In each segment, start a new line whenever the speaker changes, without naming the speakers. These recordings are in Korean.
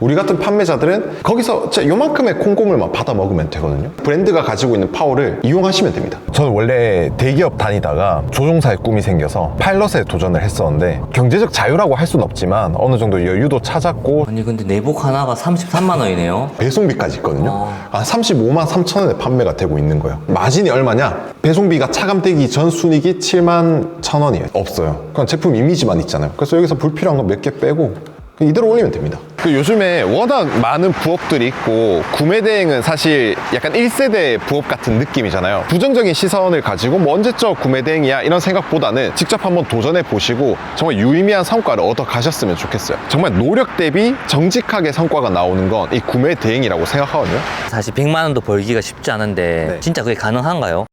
우리 같은 판매자들은 거기서 진짜 요만큼의 콩고물 만 받아 먹으면 되거든요. 브랜드가 가지고 있는 파워를 이용하시면 됩니다. 저는 원래 대기업 다니다가 조종사의 꿈이 생겨서 파일럿에 도전을 했었는데 경제적 자유라고 할 수는 없지만 어느 정도 여유도 찾았고
아니 근데 내복 하나가 33만 원이네요.
배송비까지 있거든요.
어.
한 35만 3천 원에 판매가 되고 있는 거예요. 마진이 얼마냐? 배송비가 차감되기 전 순이익이 7만 천 원이에요. 없어요. 그냥 제품 이미지만 있잖아요. 그래서 여기서 불필요한 거 몇 개 빼고 그냥 이대로 올리면 됩니다. 그 요즘에 워낙 많은 부업들이 있고 구매 대행은 사실 약간 1세대 부업 같은 느낌이잖아요. 부정적인 시선을 가지고 뭐 언제적 구매 대행이야 이런 생각보다는 직접 한번 도전해 보시고 정말 유의미한 성과를 얻어 가셨으면 좋겠어요. 정말 노력 대비 정직하게 성과가 나오는 건 이 구매 대행이라고 생각하거든요.
사실 100만 원도 벌기가 쉽지 않은데
네.
진짜 그게 가능한가요?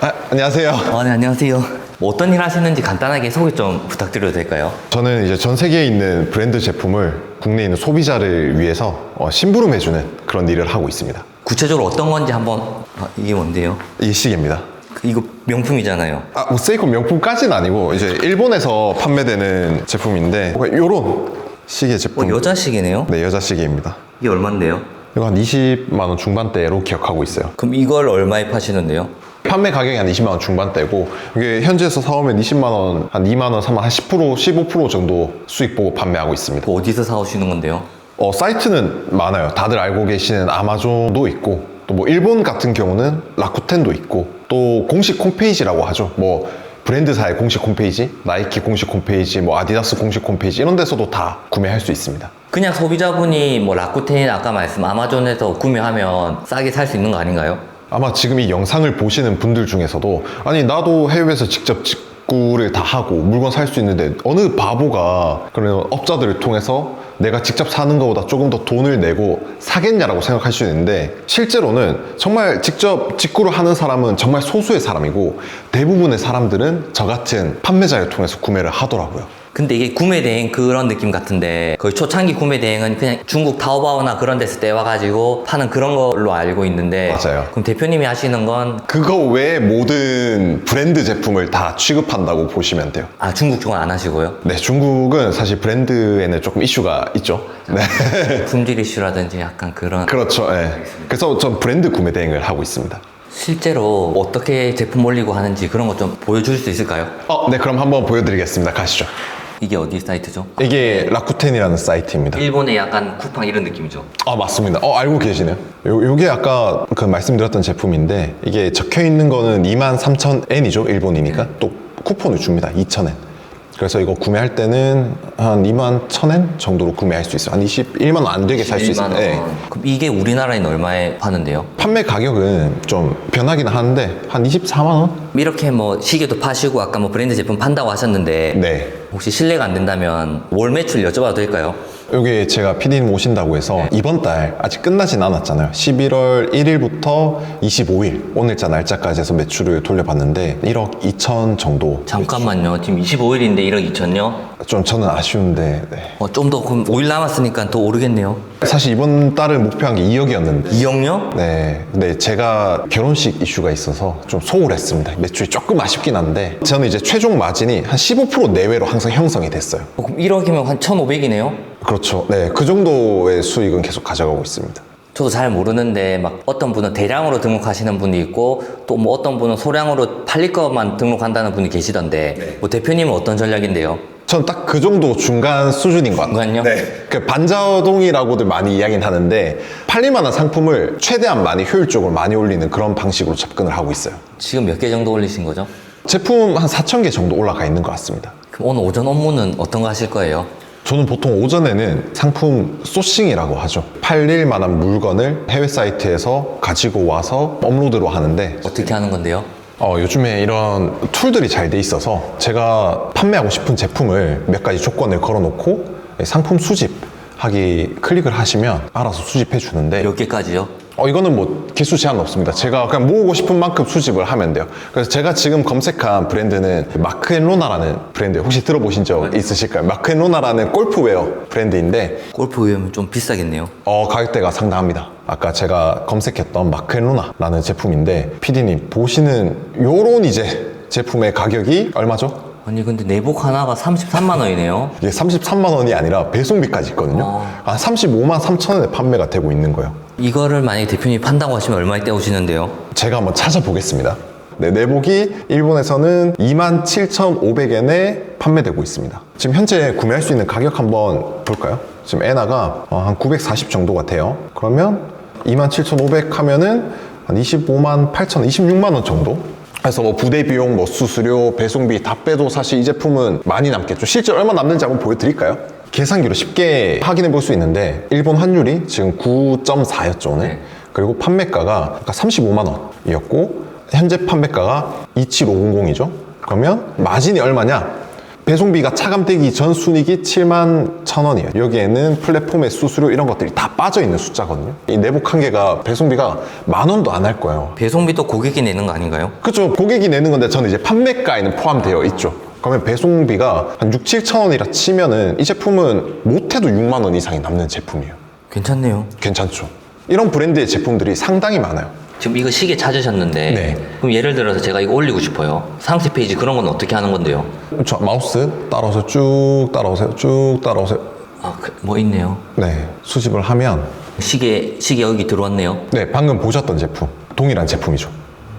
아, 안녕하세요.
아, 네, 안녕하세요. 뭐 어떤 일 하시는지 간단하게 소개 좀 부탁드려도 될까요?
저는 이제 전 세계에 있는 브랜드 제품을 국내에 있는 소비자를 위해서 어, 심부름해주는 그런 일을 하고 있습니다.
구체적으로 어떤 건지 한번 아, 이게 뭔데요?
이 시계입니다.
그 이거 명품이잖아요.
아, 뭐 세이코 명품까지는 아니고 이제 일본에서 판매되는 제품인데 이런 시계
어,
제품.
여자 시계네요?
네, 여자 시계입니다.
이게 얼마인데요?
이거 한 20만 원 중반대로 기억하고 있어요.
그럼 이걸 얼마에 파시는데요?
판매 가격이 한 20만 원 중반대고 이게 현지에서 사오면 20만 원, 한 2만 원, 3만 한 10%, 15% 정도 수익 보고 판매하고 있습니다.
그 어디서 사오시는 건데요?
어, 사이트는 많아요. 다들 알고 계시는 아마존도 있고, 또 뭐 일본 같은 경우는 라쿠텐도 있고, 또 공식 홈페이지라고 하죠. 뭐 브랜드사의 공식 홈페이지, 나이키 공식 홈페이지, 뭐 아디다스 공식 홈페이지 이런 데서도 다 구매할 수 있습니다.
그냥 소비자분이 뭐 라쿠텐 아까 말씀 아마존에서 구매하면 싸게 살 수 있는 거 아닌가요?
아마 지금 이 영상을 보시는 분들 중에서도 아니 나도 해외에서 직접 직구를 다 하고 물건 살 수 있는데 어느 바보가 그런 업자들을 통해서 내가 직접 사는 것보다 조금 더 돈을 내고 사겠냐라고 생각할 수 있는데 실제로는 정말 직접 직구를 하는 사람은 정말 소수의 사람이고 대부분의 사람들은 저 같은 판매자를 통해서 구매를 하더라고요.
근데 이게 구매 대행 그런 느낌 같은데 거의 초창기 구매 대행은 그냥 중국 타오바오나 그런 데서 떼와가지고 파는 그런 걸로 알고 있는데
맞아요.
그럼 대표님이 하시는 건
그거 외에 모든 브랜드 제품을 다 취급한다고 보시면 돼요.
아, 중국 쪽은 안 하시고요?
네, 중국은 사실 브랜드에는 조금 이슈가 있죠. 네.
품질 이슈라든지 약간 그런
그렇죠. 예. 그래서 전 브랜드 구매 대행을 하고 있습니다.
실제로 어떻게 제품 올리고 하는지 그런 거좀 보여줄 수 있을까요?
어, 네, 그럼 한번 보여드리겠습니다. 가시죠.
이게 어디 사이트죠?
이게 라쿠텐이라는 사이트입니다.
일본의 약간 쿠팡 이런 느낌이죠?
아, 맞습니다. 어, 알고 계시네요. 요, 요게 아까 그 말씀드렸던 제품인데, 이게 적혀 있는 거는 23,000엔이죠. 일본이니까. 또 쿠폰을 줍니다. 2,000엔. 그래서 이거 구매할 때는 한 2만 1,000엔 정도로 구매할 수 있어요. 한 21만 원 안 되게 살수
1만
있어요.
원.
네.
그럼 이게 우리나라에는 얼마에 파는데요?
판매 가격은 좀 변하긴 하는데, 한 24만 원?
이렇게 뭐 시계도 파시고 아까 뭐 브랜드 제품 판다고 하셨는데
네.
혹시 실례가 안 된다면 월 매출 여쭤봐도 될까요?
여기 제가 PD님 오신다고 해서 이번 달 아직 끝나진 않았잖아요. 11월 1일부터 25일 오늘자 날짜까지 해서 매출을 돌려봤는데 1억 2천 정도.
잠깐만요. 지금 25일인데 1억 2천요?
좀 저는 아쉬운데 네.
어, 좀 더 그럼 5일 남았으니까 더 오르겠네요.
사실 이번 달은 목표한 게 2억이었는데
2억요?
네, 근데 제가 결혼식 이슈가 있어서 좀 소홀했습니다. 매출이 조금 아쉽긴 한데 저는 이제 최종 마진이 한 15% 내외로 항상 형성이 됐어요.
어, 그럼 1억이면 한 1,500이네요?
그렇죠. 네, 그 정도의 수익은 계속 가져가고 있습니다.
저도 잘 모르는데 막 어떤 분은 대량으로 등록하시는 분이 있고 또 뭐 어떤 분은 소량으로 팔릴 것만 등록한다는 분이 계시던데 뭐 대표님은 어떤 전략인데요?
전 딱 그 정도 중간 수준인 것 같아요.
중간요?
그 반자동이라고들 많이 이야기는 하는데 팔릴 만한 상품을 최대한 많이 효율적으로 많이 올리는 그런 방식으로 접근을 하고 있어요.
지금 몇 개 정도 올리신 거죠?
제품 한 4,000개 정도 올라가 있는 것 같습니다.
그럼 오늘 오전 업무는 어떤 거 하실 거예요?
저는 보통 오전에는 상품 소싱이라고 하죠. 팔릴 만한 물건을 해외 사이트에서 가지고 와서 업로드로 하는데
어떻게 하는 건데요?
어, 요즘에 이런 툴들이 잘 돼 있어서 제가 판매하고 싶은 제품을 몇 가지 조건을 걸어놓고 상품 수집하기 클릭을 하시면 알아서 수집해 주는데
몇 개까지요?
어, 이거는 뭐 개수 제한 없습니다. 제가 그냥 모으고 싶은 만큼 수집을 하면 돼요. 그래서 제가 지금 검색한 브랜드는 마크앤로나라는 브랜드 혹시 들어보신 적 있으실까요? 마크앤로나라는 골프웨어 브랜드인데
골프 위험은 좀 비싸겠네요.
어, 가격대가 상당합니다. 아까 제가 검색했던 마크앤로나라는 제품인데 PD님 보시는 요런 이제 제품의 가격이 얼마죠?
아니 근데 내복 하나가 33만 원이네요.
이게 33만 원이 아니라 배송비까지 있거든요.
어.
한 35만 3천 원에 판매가 되고 있는 거예요.
이거를 만약에 대표님 판다고 하시면 얼마에 떼오시는데요?
제가 한번 찾아보겠습니다. 네, 내복이 일본에서는 27,500엔에 판매되고 있습니다. 지금 현재 구매할 수 있는 가격 한번 볼까요? 지금 에나가 어, 한940 정도가 돼요. 그러면 27,500 하면은 한 25만 8천, 26만 원 정도? 그래서 뭐 부대 비용, 뭐 수수료, 배송비 다 빼도 사실 이 제품은 많이 남겠죠. 실제 얼마 남는지 한번 보여드릴까요? 계산기로 쉽게 확인해 볼 수 있는데 일본 환율이 지금 9.4였죠 오늘.
네.
그리고 판매가가 아까 35만 원이었고 현재 판매가가 27500이죠. 그러면 마진이 얼마냐? 배송비가 차감되기 전 순이익이 7만 1,000원이에요. 여기에는 플랫폼의 수수료 이런 것들이 다 빠져 있는 숫자거든요. 이 내복 한 개가 배송비가 만 원도 안 할 거예요.
배송비도 고객이 내는 거 아닌가요?
그렇죠. 고객이 내는 건데 저는 이제 판매가에는 포함되어 있죠. 그러면 배송비가 한 6, 7천 원이라 치면은 이 제품은 못해도 6만 원 이상이 남는 제품이에요.
괜찮네요.
괜찮죠. 이런 브랜드의 제품들이 상당히 많아요.
지금 이거 시계 찾으셨는데
네.
그럼 예를 들어서 제가 이거 올리고 싶어요. 상세 페이지 그런 건 어떻게 하는 건데요?
저 마우스 따라오세요. 쭉 따라오세요. 쭉 따라오세요.
아, 그, 뭐 있네요.
네. 수집을 하면
시계 시계 여기 들어왔네요.
네, 방금 보셨던 제품. 동일한 제품이죠.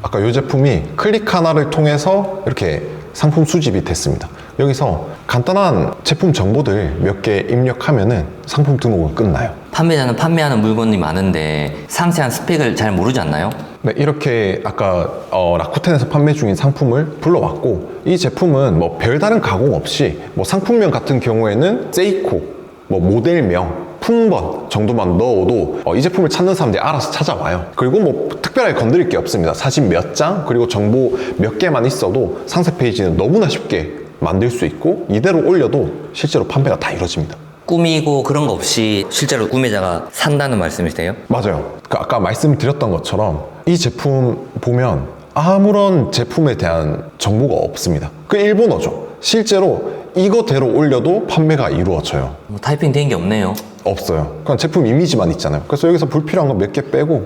아까 이 제품이 클릭 하나를 통해서 이렇게 상품 수집이 됐습니다. 여기서 간단한 제품 정보들 몇 개 입력하면은 상품 등록은 끝나요.
판매자는 판매하는 물건이 많은데 상세한 스펙을 잘 모르지 않나요?
네, 이렇게 아까 어, 라쿠텐에서 판매 중인 상품을 불러왔고 이 제품은 뭐 별다른 가공 없이 뭐 상품명 같은 경우에는 세이코, 뭐 모델명, 품번 정도만 넣어도 어, 이 제품을 찾는 사람들이 알아서 찾아와요. 그리고 뭐 특별하게 건드릴 게 없습니다. 사진 몇 장, 그리고 정보 몇 개만 있어도 상세 페이지는 너무나 쉽게 만들 수 있고 이대로 올려도 실제로 판매가 다 이루어집니다.
꾸미고 그런 거 없이 실제로 구매자가 산다는 말씀이세요?
맞아요. 그 아까 말씀드렸던 것처럼 이 제품 보면 아무런 제품에 대한 정보가 없습니다. 그 일본어죠. 실제로 이거대로 올려도 판매가 이루어져요.
뭐 타이핑 된 게 없네요.
없어요. 그냥 제품 이미지만 있잖아요. 그래서 여기서 불필요한 거 몇 개 빼고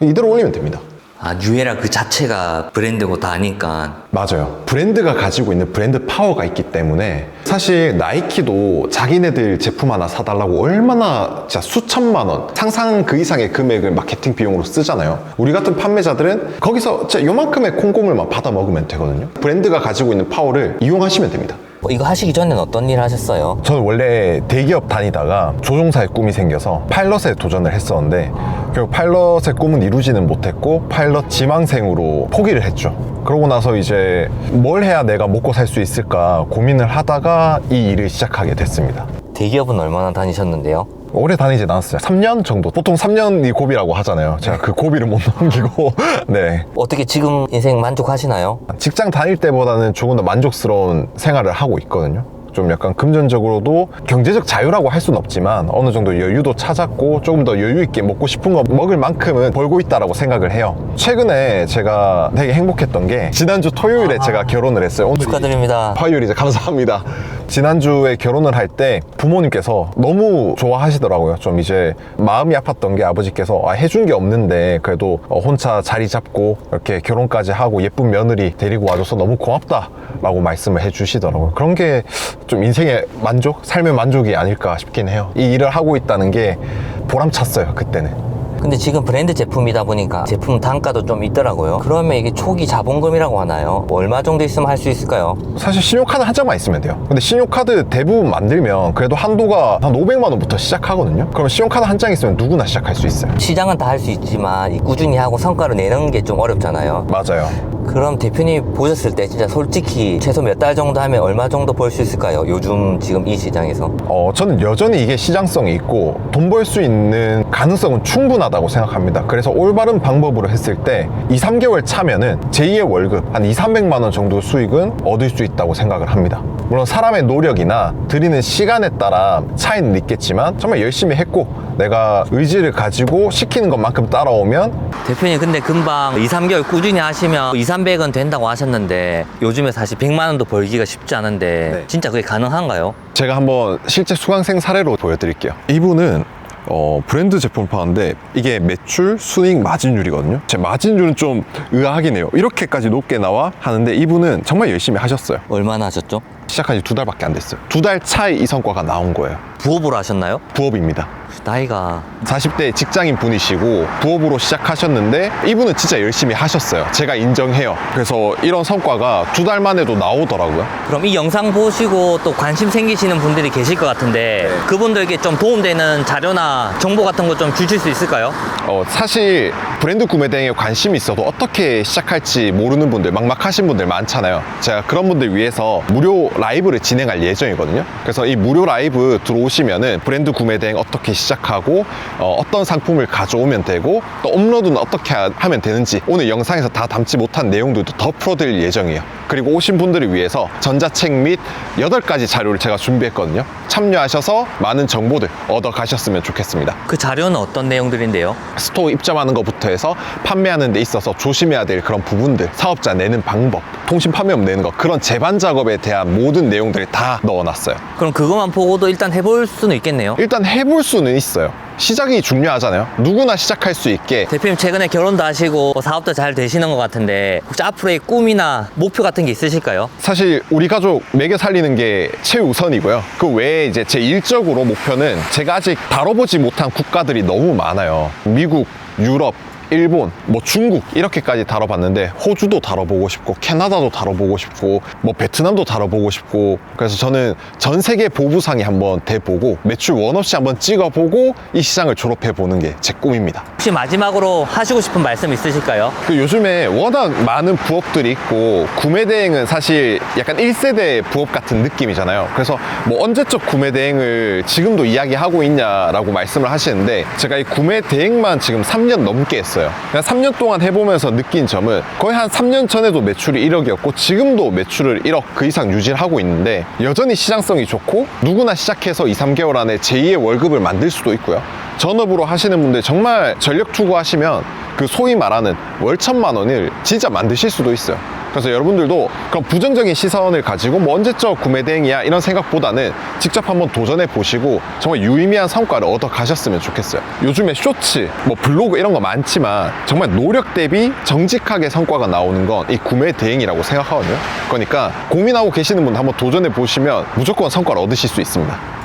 이대로 올리면 됩니다.
아 뉴에라 그 자체가 브랜드고 다 아니까
맞아요. 브랜드가 가지고 있는 브랜드 파워가 있기 때문에 사실 나이키도 자기네들 제품 하나 사달라고 얼마나 진짜 수천만 원, 상상 그 이상의 금액을 마케팅 비용으로 쓰잖아요. 우리 같은 판매자들은 거기서 진짜 요만큼의 콩고물 만 받아 먹으면 되거든요. 브랜드가 가지고 있는 파워를 이용하시면 됩니다.
어, 이거 하시기 전에는 어떤 일 하셨어요?
저는 원래 대기업 다니다가 조종사의 꿈이 생겨서 파일럿에 도전을 했었는데 결국 파일럿의 꿈은 이루지는 못했고 파일럿 지망생으로 포기를 했죠. 그러고 나서 이제 뭘 해야 내가 먹고 살 수 있을까 고민을 하다가 이 일을 시작하게 됐습니다.
대기업은 얼마나 다니셨는데요?
오래 다니진 않았어요. 3년 정도. 보통 3년이 고비라고 하잖아요. 제가 그 고비를 못 넘기고 네.
어떻게 지금 인생 만족하시나요?
직장 다닐 때보다는 조금 더 만족스러운 생활을 하고 있거든요. 좀 약간 금전적으로도 경제적 자유라고 할 수는 없지만 어느 정도 여유도 찾았고 조금 더 여유 있게 먹고 싶은 거 먹을 만큼은 벌고 있다라고 생각을 해요. 최근에 제가 되게 행복했던 게 지난주 토요일에 제가 결혼을 했어요. 오늘
축하드립니다.
화요일이죠. 감사합니다. 지난주에 결혼을 할 때 부모님께서 너무 좋아하시더라고요. 좀 이제 마음이 아팠던 게 아버지께서 아, 해준 게 없는데 그래도 어, 혼자 자리 잡고 이렇게 결혼까지 하고 예쁜 며느리 데리고 와줘서 너무 고맙다라고 말씀을 해주시더라고요. 그런 게좀 인생의 만족, 삶의 만족이 아닐까 싶긴 해요. 이 일을 하고 있다는 게 보람찼어요. 그때는.
근데 지금 브랜드 제품이다 보니까 제품 단가도 좀 있더라고요. 그러면 이게 초기 자본금이라고 하나요? 뭐 얼마 정도 있으면 할 수 있을까요?
사실 신용카드 한 장만 있으면 돼요. 근데 신용카드 대부분 만들면 그래도 한도가 한 500만 원부터 시작하거든요. 그럼 신용카드 한 장 있으면 누구나 시작할 수 있어요.
시장은 다 할 수 있지만 이 꾸준히 하고 성과를 내는 게 좀 어렵잖아요.
맞아요.
그럼 대표님 보셨을 때 진짜 솔직히 최소 몇 달 정도 하면 얼마 정도 벌 수 있을까요? 요즘 지금 이 시장에서.
어, 저는 여전히 이게 시장성이 있고 돈 벌 수 있는 가능성은 충분하다 고 생각합니다. 그래서 올바른 방법으로 했을 때 2, 3개월 차면은 제2의 월급 한 2, 300만 원 정도 수익은 얻을 수 있다고 생각을 합니다. 물론 사람의 노력이나 들이는 시간에 따라 차이는 있겠지만 정말 열심히 했고 내가 의지를 가지고 시키는 것만큼 따라오면
대표님 근데 금방 2, 3개월 꾸준히 하시면 2, 300은 된다고 하셨는데 요즘에 사실 100만 원도 벌기가 쉽지 않은데
네.
진짜 그게 가능한가요?
제가 한번 실제 수강생 사례로 보여드릴게요. 이분은 어, 브랜드 제품을 파는데 이게 매출, 순익, 마진율이거든요. 제 마진율은 좀 의아하긴 해요. 이렇게까지 높게 나와 하는데 이분은 정말 열심히 하셨어요.
얼마나 하셨죠?
시작한 지 두 달밖에 안 됐어요. 두 달 차에 이 성과가 나온 거예요.
부업으로 하셨나요?
부업입니다.
나이가
40대 직장인 분이시고 부업으로 시작하셨는데 이분은 진짜 열심히 하셨어요. 제가 인정해요. 그래서 이런 성과가 두 달 만에도 나오더라고요.
그럼 이 영상 보시고 또 관심 생기시는 분들이 계실 것 같은데 그분들에게 좀 도움되는 자료나 정보 같은 거 좀 주실 수 있을까요?
어, 사실 브랜드 구매 대행에 관심이 있어도 어떻게 시작할지 모르는 분들, 막막하신 분들 많잖아요. 제가 그런 분들 위해서 무료 라이브를 진행할 예정이거든요. 그래서 이 무료 라이브 들어오시면은 브랜드 구매 대행 어떻게 시작하고 어, 떤 상품을 가져오면 되고 또 업로드는 어떻게 하- 하면 되는지 오늘 영상에서 다 담지 못한 내용들도 더 풀어드릴 예정이에요. 그리고 오신 분들을 위해서 전자책 및 8가지 자료를 제가 준비했거든요. 참여하셔서 많은 정보들 얻어 가셨으면 좋겠습니다.
그 자료는 어떤 내용들인데요?
스토어 입점하는 것부터 해서 판매하는 데 있어서 조심해야 될 그런 부분들, 사업자 내는 방법, 통신 판매업 내는 것, 그런 제반 작업에 대한 모든 내용들을 다 넣어놨어요.
그럼 그것만 보고도 일단 해볼 수는 있겠네요.
일단 해볼 수는 있어요. 시작이 중요하잖아요. 누구나 시작할 수 있게
대표님 최근에 결혼도 하시고 뭐 사업도 잘 되시는 것 같은데 혹시 앞으로의 꿈이나 목표 같은 게 있으실까요?
사실 우리 가족 먹여 살리는 게 최우선이고요. 그 외에 이제 제 일적으로 목표는 제가 아직 다뤄보지 못한 국가들이 너무 많아요. 미국, 유럽, 일본, 뭐 중국 이렇게까지 다뤄봤는데 호주도 다뤄보고 싶고 캐나다도 다뤄보고 싶고 뭐 베트남도 다뤄보고 싶고 그래서 저는 전 세계 보부상에 한번 대보고 매출 원 없이 한번 찍어보고 이 시장을 졸업해 보는 게 제 꿈입니다.
혹시 마지막으로 하시고 싶은 말씀 있으실까요?
그 요즘에 워낙 많은 부업들이 있고 구매 대행은 사실 약간 1세대 부업 같은 느낌이잖아요. 그래서 뭐 언제적 구매 대행을 지금도 이야기하고 있냐라고 말씀을 하시는데 제가 이 구매 대행만 지금 3년 넘게 했 어요. 그냥 3년 동안 해보면서 느낀 점은 거의 한 3년 전에도 매출이 1억이었고 지금도 매출을 1억 그 이상 유지를 하고 있는데 여전히 시장성이 좋고 누구나 시작해서 2, 3개월 안에 제2의 월급을 만들 수도 있고요. 전업으로 하시는 분들 정말 전력 투구하시면 그 소위 말하는 월 천만 원을 진짜 만드실 수도 있어요. 그래서 여러분들도 그런 부정적인 시선을 가지고 뭐 언제적 구매 대행이야 이런 생각보다는 직접 한번 도전해 보시고 정말 유의미한 성과를 얻어 가셨으면 좋겠어요. 요즘에 쇼츠, 뭐 블로그 이런 거 많지만 정말 노력 대비 정직하게 성과가 나오는 건 이 구매 대행이라고 생각하거든요. 그러니까 고민하고 계시는 분 한번 도전해 보시면 무조건 성과를 얻으실 수 있습니다.